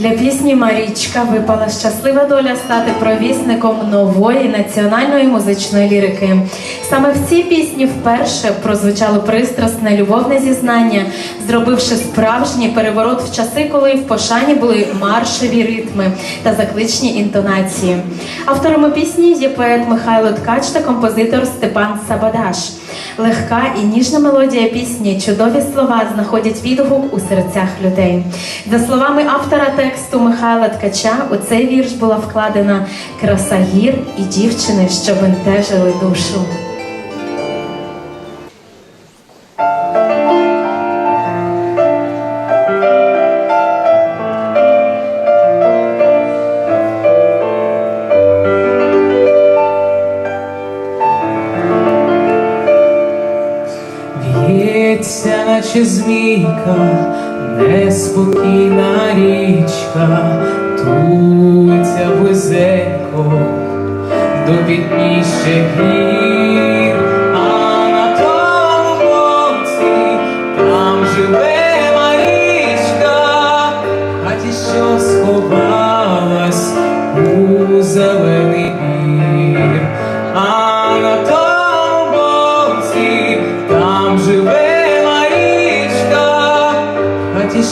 Для пісні Марічка випала щаслива доля стати провісником нової національної музичної лірики. Саме в цій пісні вперше прозвучало пристрасне любовне зізнання, зробивши справжній переворот в часи, коли в пошані були маршеві ритми та закличні інтонації. Авторами пісні є поет Михайло Ткач та композитор Степан Сабадаш. Легка і ніжна мелодія пісні, чудові слова знаходять відгук у серцях людей. За словами автора тексту Михайла Ткача, у цей вірш була вкладена краса гір і дівчини, що бентежили душу. В'ється, наче змійка, неспокійна річка, тується близенько до підніжжя гір,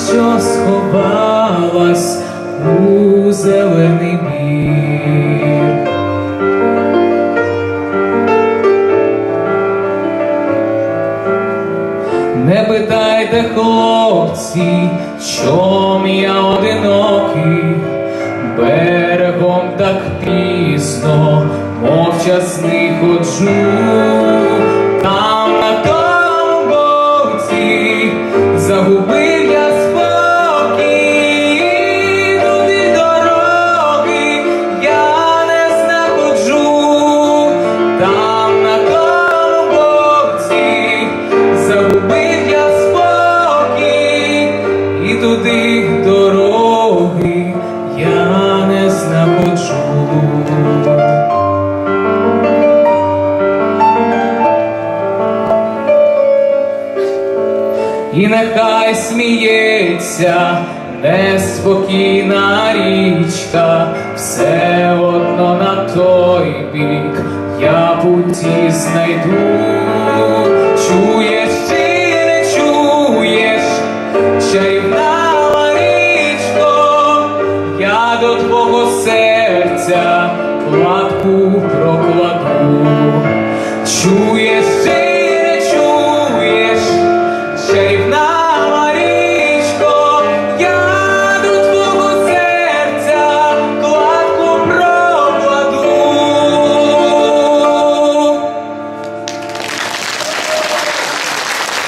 що сховалась у зелений бір. Не питайте, хлопці, чом я одинокий, берегом так пізно, мовчасний ходжу, я не знаходжу. І нехай сміється неспокійна річка, все одно на той бік я путі знайду. Чуєш твого серця кладку прокладу. Чуєш